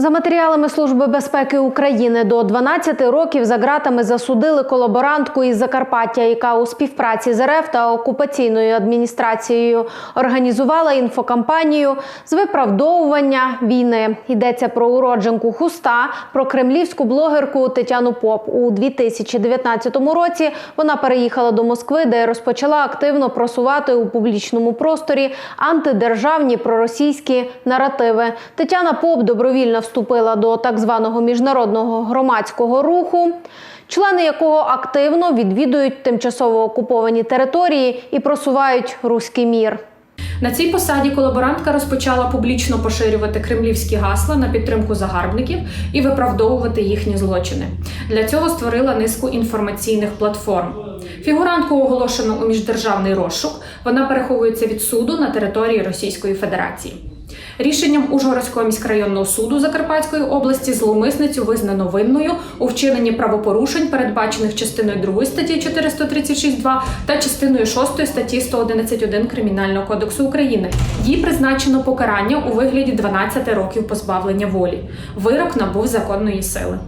За матеріалами Служби безпеки України до 12 років за ґратами засудили колаборантку із Закарпаття, яка у співпраці з РФ та окупаційною адміністрацією організувала інфокампанію з виправдовування війни. Йдеться про уродженку Хуста, про кремлівську блогерку Тетяну Поп. У 2019 році вона переїхала до Москви, де розпочала активно просувати у публічному просторі антидержавні проросійські наративи. Тетяна Поп добровільно вступила до так званого міжнародного громадського руху. Члени якого активно відвідують тимчасово окуповані території і просувають руський мір. На цій посаді колаборантка розпочала публічно поширювати кремлівські гасла на підтримку загарбників і виправдовувати їхні злочини. Для цього створила низку інформаційних платформ. Фігурантку оголошено у міждержавний розшук. Вона переховується від суду на території Російської Федерації. Рішенням Ужгородського міськрайонного суду Закарпатської області зловмисницю визнано винною у вчиненні правопорушень, передбачених частиною 2 статті 436.2 та частиною 6 статті 111.1 Кримінального кодексу України. Їй призначено покарання у вигляді 12 років позбавлення волі. Вирок набув законної сили.